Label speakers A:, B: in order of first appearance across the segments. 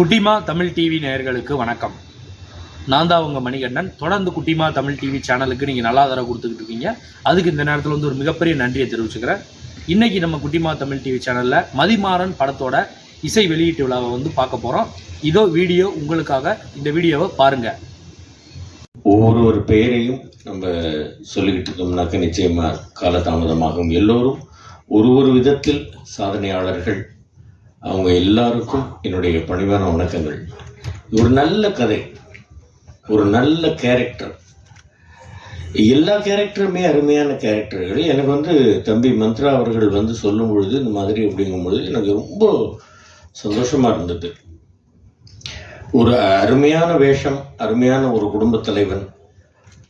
A: குட்டிமா தமிழ் டிவி நேயர்களுக்கு வணக்கம். நான் தான் உங்கள் மணிகண்டன். தொடர்ந்து குட்டிமா தமிழ் டிவி சேனலுக்கு நீங்கள் நல்லா தர கொடுத்துக்கிட்டு இருக்கீங்க. அதுக்கு இந்த நேரத்தில் வந்து ஒரு மிகப்பெரிய நன்றியை தெரிவிச்சுக்கிறேன். இன்னைக்கு நம்ம குட்டிமா தமிழ் டிவி சேனலில் மதிமாறன் படத்தோட இசை வெளியீட்டு விழாவை வந்து பார்க்க போகிறோம் இதோ வீடியோ உங்களுக்காக இந்த வீடியோவை பாருங்கள்
B: ஒவ்வொரு ஒரு பெயரையும் நம்ம சொல்லிக்கிட்டு இருக்கோம்னாக்க நிச்சயமாக காலதாமதமாகும். எல்லோரும் ஒரு ஒரு விதத்தில் சாதனையாளர்கள் அவங்க எல்லாருக்கும் என்னுடைய பணிவான வணக்கங்கள். ஒரு நல்ல கதை. ஒரு நல்ல கேரக்டர் எல்லா கேரக்டருமே அருமையான கேரக்டர்கள் எனக்கு வந்து தம்பி மந்த்ரா அவர்கள் வந்து சொல்லும் பொழுது இந்த மாதிரி அப்படிங்கும் பொழுது எனக்கு ரொம்ப சந்தோஷமாக இருந்தது. ஒரு அருமையான வேஷம் அருமையான ஒரு குடும்பத் தலைவன்.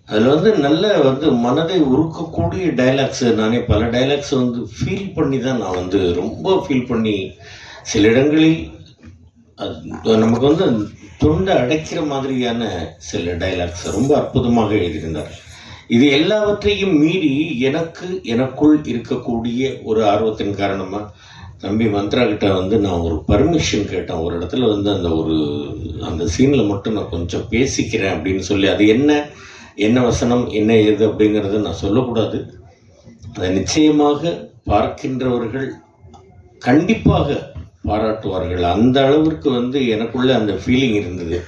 B: அதில் வந்து நல்ல வந்து மனதை உருக்கக்கூடிய டைலாக்ஸு நானே பல டைலாக்ஸ் வந்து ஃபீல் பண்ணி தான் நான் வந்து ரொம்ப ஃபீல் பண்ணி சில இடங்களில் அது நமக்கு வந்து தொண்டை அடைக்கிற மாதிரியான சில டைலாக்ஸ் ரொம்ப அற்புதமாக எழுதியிருந்தார். இது எல்லாவற்றையும் மீறி எனக்கு எனக்குள் இருக்கக்கூடிய ஒரு ஆர்வத்தின் காரணமாக தம்பி மந்த்ரா கிட்ட வந்து நான் ஒரு பர்மிஷன் கேட்டேன். ஒரு இடத்துல வந்து அந்த ஒரு அந்த சீனில் மட்டும் நான் கொஞ்சம் பேசிக்கிறேன் அப்படின்னு சொல்லி அது என்ன என்ன வசனம் என்ன ஏது அப்படிங்கிறத நான் சொல்லக்கூடாது. அதை நிச்சயமாக பார்க்கின்றவர்கள் கண்டிப்பாக பாராட்டுவார்கள் அந்த அளவிற்கு வந்து எனக்குள்ள அந்த ஃபீலிங் இருந்தது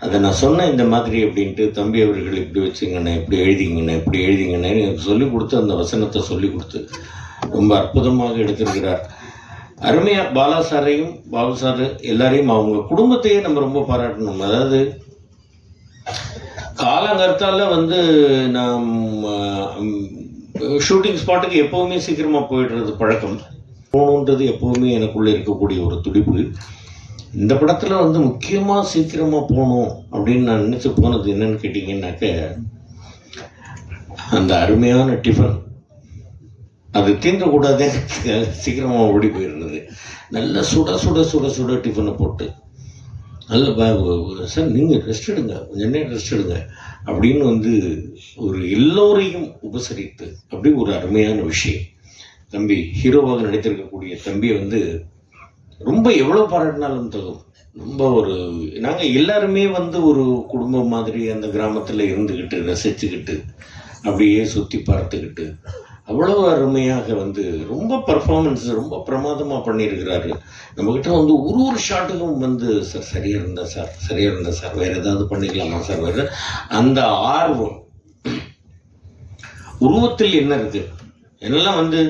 B: அதை நான் சொன்னேன் இந்த மாதிரி அப்படின்ட்டு தம்பி அவர்கள் இப்படி வச்சுங்கண்ணே இப்படி எழுதிங்கண்ணே இப்படி எழுதிங்கண்ணே எனக்கு சொல்லி கொடுத்து அந்த வசனத்தை சொல்லிக் கொடுத்து ரொம்ப அற்புதமாக எடுத்திருக்கிறார் அருமையா பாலா சாரையும் பாபு சார் எல்லாரையும் அவங்க குடும்பத்தையே நம்ம ரொம்ப பாராட்டணும் அதாவது காலங்கர்த்தால வந்து நாம் ஷூட்டிங் ஸ்பாட்டுக்கு எப்போவுமே சீக்கிரமாக போயிடுறது பழக்கம் போகணுன்றது எப்போவுமே எனக்குள்ள இருக்கக்கூடிய ஒரு துடிப்பு. இந்த படத்தில் வந்து முக்கியமாக சீக்கிரமாக போகணும் அப்படின்னு நான் நினச்சி போனது என்னன்னு கேட்டிங்கன்னாக்க அந்த அருமையான டிஃபன். அது தீண்டக்கூடாதே சீக்கிரமாக ஓடி போயிருந்தது. நல்ல சுட சுட சுட சுட டிஃபனை போட்டு. நல்ல ப- சார் நீங்கள் ரெஸ்ட் எடுங்க கொஞ்சம் நேரம் ரெஸ்ட் எடுங்க அப்படின்னு வந்து ஒரு எல்லோரையும் உபசரித்து அப்படி ஒரு அருமையான விஷயம். தம்பி ஹீரோவாக நடித்திருக்கக்கூடிய தம்பியை வந்து ரொம்ப எவ்வளோ பாராட்டினாலும் தகும். ரொம்ப ஒரு நாங்கள் எல்லாருமே வந்து ஒரு குடும்பம் மாதிரி அந்த கிராமத்தில் இருந்துக்கிட்டு ரசிச்சுக்கிட்டு அப்படியே சுற்றி பார்த்துக்கிட்டு அவ்வளோ அருமையாக வந்து ரொம்ப பர்ஃபார்மன்ஸ் ரொம்ப பிரமாதமாக பண்ணியிருக்கிறாரு. நம்மக்கிட்ட வந்து ஒரு ஒரு ஷாட்டுக்கும் வந்து சார் சரியாக இருந்தா சார் சரியாக இருந்தா சார் வேறு ஏதாவது பண்ணிக்கலாமா சார் வேறு அந்த ஆர்வம் உருவத்தில் என்ன இருக்குது என்னெல்லாம் வந்து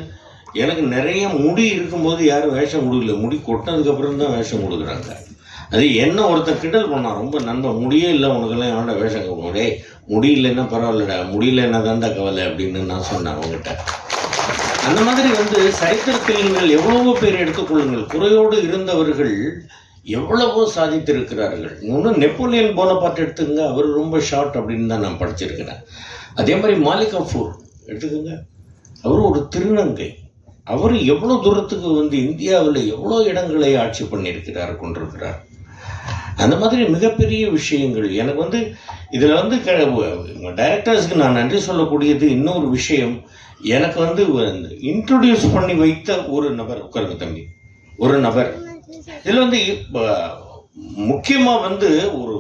B: எனக்கு நிறைய முடி இருக்கும்போது யாரும் வேஷம் கொடுக்கல முடி கொட்டினதுக்கப்புறம் தான் வேஷம் கொடுக்குறாங்க அது என்ன ஒருத்தன் கிண்டல் பண்ணான் ரொம்ப நண்பன் முடியே இல்லை உனக்கெல்லாம் ஏன்டா வேஷம் கொடுக்கணும் டேய் இல்லைன்னா பரவாயில்லடா முடியல என்ன தாண்டா கவலை அப்படின்னு நான் சொன்னேன் அவங்ககிட்ட. அந்த மாதிரி வந்து சரித்திரத்தில் நீங்கள் எவ்வளவோ பேர் எடுத்துக்கொள்ளுங்கள். குறையோடு இருந்தவர்கள் எவ்வளவோ சாதித்திருக்கிறார்கள். இன்னும் நெப்போலியன் போனபார்ட் எடுத்துங்க அவர் ரொம்ப ஷார்ட் அப்படின்னு தான் நான் படிச்சிருக்கிறேன். அதே மாதிரி மாலிக் கபூர் எடுத்துக்கோங்க. அவர் ஒரு திருநங்கை. அவர் எவ்வளோ தூரத்துக்கு வந்து இந்தியாவில் எவ்வளோ இடங்களை ஆட்சி பண்ணியிருக்கிறார் கொண்டிருக்கிறார். அந்த மாதிரி மிகப்பெரிய விஷயங்கள். எனக்கு வந்து இதில் வந்து டைரக்டர்ஸ்க்கு நான் நன்றி சொல்லக்கூடியது இன்னொரு விஷயம். எனக்கு வந்து இன்ட்ரடியூஸ் பண்ணி வைத்த ஒரு நபர் உட்காருங்க தம்பி. ஒரு நபர். இதில் வந்து முக்கியமாக வந்து ஒரு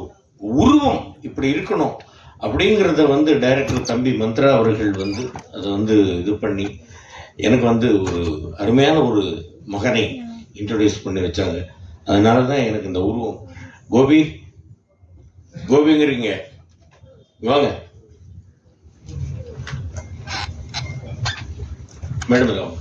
B: உருவம் இப்படி இருக்கணும் அப்படிங்கிறத வந்து டைரக்டர் தம்பி மந்த்ரா அவர்கள் வந்து அதை வந்து இது பண்ணி எனக்கு வந்து ஒரு அருமையான ஒரு மகனை இன்ட்ரடியூஸ் பண்ணி வச்சாங்க. அதனால தான் எனக்கு இந்த உருவம். கோபி கோபிங்கிறீங்க. வாங்க. மேடம்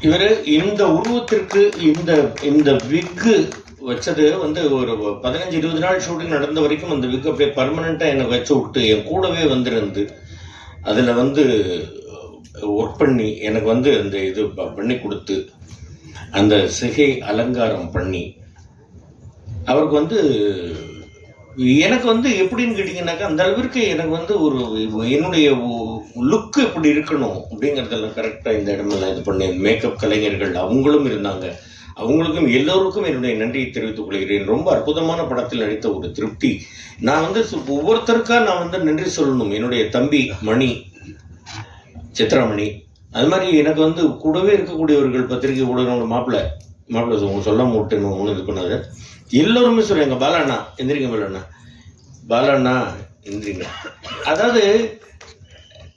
B: இவர் இந்த உருவத்திற்கு இந்த இந்த விக்கு வச்சது வந்து ஒரு பதினஞ்சு இருபது நாள் ஷூட்டிங் நடந்த வரைக்கும் அந்த விக்கு அப்படியே பர்மனெண்ட்டாக என்னை வச்சு விட்டு என் கூடவே வந்திருந்து அதில் வந்து ஒர்க் பண்ணி எனக்கு வந்து அந்த இது ப- பண்ணி கொடுத்து அந்த சிகை அலங்காரம் பண்ணி அவருக்கு வந்து எனக்கு வந்து எப்படின்னு கேட்டிங்கனாக்கா அந்த அளவிற்கு எனக்கு வந்து ஒரு என்னுடைய லுக்கு எப்படி இருக்கணும் அப்படிங்கிறதெல்லாம் கரெக்டாக இந்த இடமெல்லாம் இது பண்ணேன் மேக்கப் கலைஞர்கள் அவங்களும் இருந்தாங்க. அவங்களுக்கும் எல்லோருக்கும் என்னுடைய நன்றியை தெரிவித்துக் கொள்கிறேன். ரொம்ப அற்புதமான படத்தில் நடித்த ஒரு திருப்தி. நான் வந்து ஒவ்வொருத்தருக்கா நான் வந்து நன்றி சொல்லணும். என்னுடைய தம்பி மணி சித்ராமணி. அது மாதிரி எனக்கு வந்து கூடவே இருக்கக்கூடியவர்கள் பத்திரிகை ஊடகங்களோட மாப்பிள்ளை மாப்பிள்ளை உங்க சொல்ல மாட்டேன்னு ஒன்று இது பண்ணாது எல்லோருமே சொல்லுவாங்க பாலாண்ணா எந்திரிங்க பாலாண்ணா. பாலாண்ணா எந்திரிங்க. அதாவது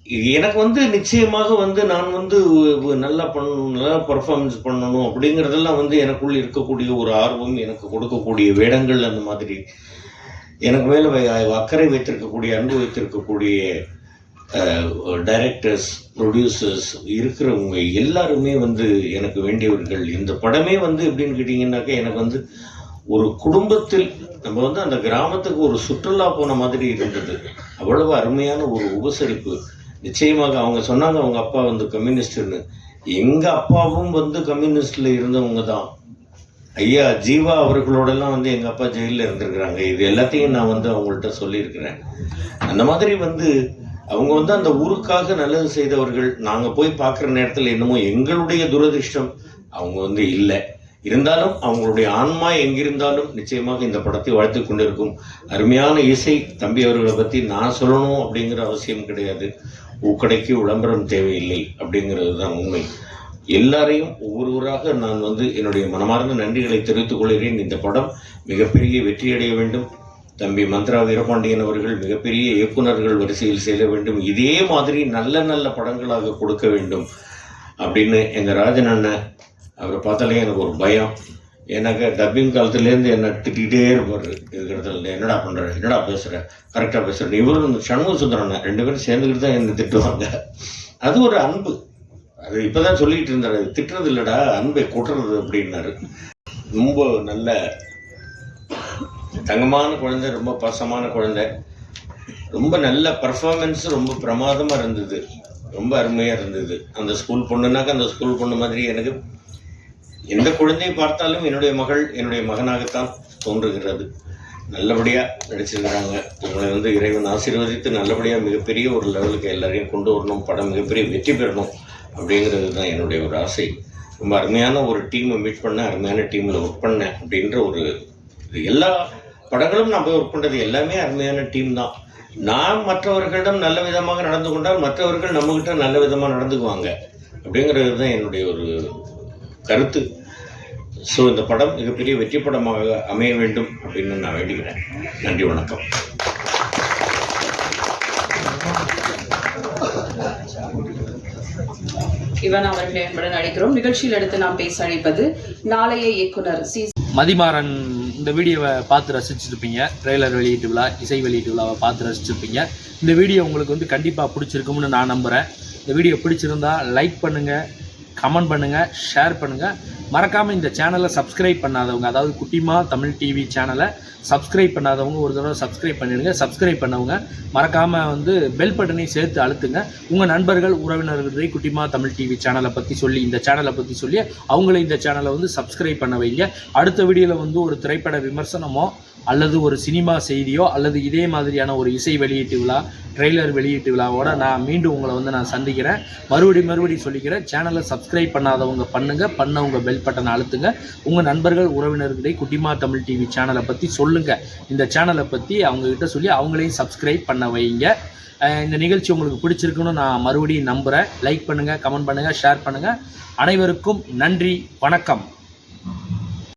B: எனக்கு வந்து நிச்சயமாக வந்து நான் வந்து நல்லா பண்ணணும் நல்லா பர்ஃபார்மன்ஸ் பண்ணணும் அப்படிங்கிறதெல்லாம் வந்து எனக்குள்ள இருக்கக்கூடிய ஒரு ஆர்வம் எனக்கு கொடுக்கக்கூடிய வேடங்கள் அந்த மாதிரி. எனக்கு மேலே அக்கறை வைத்திருக்கக்கூடிய அன்பு வைத்திருக்கக்கூடிய டைரக்டர்ஸ் ப்ரொடியூசர்ஸ் இருக்கிறவங்க எல்லாருமே வந்து எனக்கு வேண்டியவர்கள். இந்த படமே வந்து எப்படின்னு கேட்டிங்கன்னாக்கா எனக்கு வந்து ஒரு குடும்பத்தில் நம்ம வந்து அந்த கிராமத்துக்கு ஒரு சுற்றுலா போன மாதிரி இருந்தது. அவ்வளவு அருமையான ஒரு உபசரிப்பு. நிச்சயமாக அவங்க சொன்னாங்க அவங்க அப்பா வந்து கம்யூனிஸ்ட்னு. எங்க அப்பாவும் வந்து கம்யூனிஸ்ட்ல இருந்தவங்க தான். ஐயா ஜீவா அவர்களோடலாம் வந்து எங்க அப்பா ஜெயிலில் இருந்திருக்கிறாங்க. இது எல்லாத்தையும் நான் வந்து அவங்கள்ட்ட சொல்லியிருக்கிறேன். அந்த மாதிரி வந்து அவங்க வந்து அந்த ஊருக்காக நல்லது செய்தவர்கள். நாங்க போய் பார்க்குற நேரத்தில் என்னமோ எங்களுடைய துரதிர்ஷ்டம் அவங்க வந்து இல்லை. இருந்தாலும் அவங்களுடைய ஆன்மா எங்கிருந்தாலும் நிச்சயமாக இந்த படத்தை வாழ்த்து கொண்டிருக்கும். அருமையான இசை தம்பி அவர்களை பற்றி நான் சொல்லணும் அப்படிங்கிற அவசியம் கிடையாது. ஊக்கடைக்கு விளம்பரம் தேவையில்லை அப்படிங்கிறது தான் உண்மை. எல்லாரையும் ஒவ்வொருவராக நான் வந்து என்னுடைய மனமார்ந்த நன்றிகளை தெரிவித்துக் கொள்கிறேன். இந்த படம் மிகப்பெரிய வெற்றியடைய வேண்டும். தம்பி மந்த்ரா வீரபாண்டியன் அவர்கள் மிகப்பெரிய இயக்குனர்கள் வரிசையில் செல்ல வேண்டும். இதே மாதிரி நல்ல நல்ல படங்களாக கொடுக்க வேண்டும் அப்படின்னு எங்கள் ராஜன் அண்ணன் அவரை பார்த்தாலே எனக்கு ஒரு பயம். எனக்கு டப்பிங் காலத்துலேருந்து என்னை திட்டிகிட்டே இருப்பார். இருக்கிறதுல என்னடா பண்ணுற என்னடா பேசுகிற கரெக்டாக பேசுகிறேன் இவரும் சண்முக சுந்தரன் ரெண்டு பேரும் சேர்ந்துக்கிட்டு தான் என்னை திட்டுவாங்க. அது ஒரு அன்பு. அது இப்பதான் சொல்லிட்டு இருந்தாரு. திட்டுறது இல்லைடா அன்பை கொட்டுறது அப்படின்னாரு. ரொம்ப நல்ல தங்கமான குழந்தை ரொம்ப பாசமான குழந்தை. ரொம்ப நல்ல பர்ஃபார்மன்ஸ் ரொம்ப பிரமாதமாக இருந்தது. ரொம்ப அருமையாக இருந்தது. அந்த ஸ்கூல் பொண்ணுனாக்க அந்த ஸ்கூல் பொண்ணு மாதிரி எனக்கு எந்த குழந்தையை பார்த்தாலும் என்னுடைய மகள் என்னுடைய மகனாகத்தான் தோன்றுகிறது. நல்லபடியா நடிச்சிருக்கிறாங்க. உங்களை வந்து இறைவன் ஆசீர்வதித்து நல்லபடியா மிகப்பெரிய ஒரு லெவலுக்கு எல்லாரையும் கொண்டு வரணும் படம் மிகப்பெரிய வெற்றி பெறணும் அப்படிங்கிறது தான் என்னுடைய ஒரு ஆசை. ரொம்ப அருமையான ஒரு டீமை மீட் பண்ணேன் அருமையான டீமில் ஒர்க் பண்ணேன் அப்படின்ற ஒரு இது. எல்லா படங்களும் நான் போய் ஒர்க் பண்ணுறது எல்லாமே அருமையான டீம் தான். நான் மற்றவர்களிடம் நல்ல விதமாக நடந்து கொண்டால் மற்றவர்கள் நம்மகிட்ட நல்ல விதமாக நடந்துக்குவாங்க அப்படிங்கிறது தான் என்னுடைய ஒரு கருத்து. ஸோ இந்த படம் மிகப்பெரிய வெற்றி படமாக அமைய வேண்டும் அப்படின்னு நான் வேண்டுகிறேன் நன்றி வணக்கம்.
C: இவன் அவர்களை என்புடன் அழைக்கிறோம். நிகழ்ச்சியில் எடுத்து நாம் பேச அழைப்பது நாளைய இயக்குனர் சி.
A: மதிமாறன் இந்த வீடியோவை பார்த்து ரசிச்சிருப்பீங்க. ட்ரெய்லர் வெளியீட்டு விழா இசை வெளியீட்டு விழாவை பார்த்து ரசிச்சிருப்பீங்க. இந்த வீடியோ உங்களுக்கு வந்து கண்டிப்பாக பிடிச்சிருக்கும்னு நான் நம்புகிறேன் இந்த வீடியோ பிடிச்சிருந்தா லைக் பண்ணுங்கள் கமெண்ட் பண்ணுங்கள் ஷேர் பண்ணுங்கள் மறக்காமல் இந்த சேனலை சப்ஸ்கிரைப் பண்ணாதவங்க அதாவது குட்டிமா தமிழ் டிவி சேனலை சப்ஸ்கிரைப் பண்ணாதவங்க ஒரு தடவை சப்ஸ்கிரைப் பண்ணிடுங்க சப்ஸ்கிரைப் பண்ணவங்க. மறக்காமல் வந்து பெல் பட்டனையும் சேர்த்து அழுத்துங்க. உங்கள் நண்பர்கள் உறவினர்களை குட்டிமா தமிழ் டிவி சேனலை பற்றி சொல்லி இந்த சேனலை பற்றி சொல்லி அவங்கள இந்த சேனலை வந்து சப்ஸ்கிரைப் பண்ண வைங்க. அடுத்த வீடியோவில் வந்து ஒரு திரைப்பட விமர்சனமோ அல்லது ஒரு சினிமா செய்தியோ அல்லது இதே மாதிரியான ஒரு இசை வெளியீட்டு விழா ட்ரெய்லர் வெளியீட்டு விழாவோட நான் மீண்டும் உங்களை வந்து நான் சந்திக்கிறேன். மறுபடி மறுபடி சொல்லிக்கிறேன் சேனலை சப்ஸ்கிரைப் பண்ணாதவங்க பண்ணுங்க பண்ணவங்க பெல் பட்டனை அழுத்துங்க. உங்கள் நண்பர்கள் உறவினர்களை குட்டிமா தமிழ் டிவி சேனலை பற்றி சொல்லுங்க. இந்த சேனலை பற்றி அவங்கக்கிட்ட சொல்லி அவங்களையும் சப்ஸ்கிரைப் பண்ண வைங்க. இந்த நிகழ்ச்சி உங்களுக்கு பிடிச்சிருக்குன்னு நான் மறுபடியும் நம்புகிறேன் லைக் பண்ணுங்கள் கமெண்ட் பண்ணுங்கள் ஷேர் பண்ணுங்கள் அனைவருக்கும் நன்றி வணக்கம்.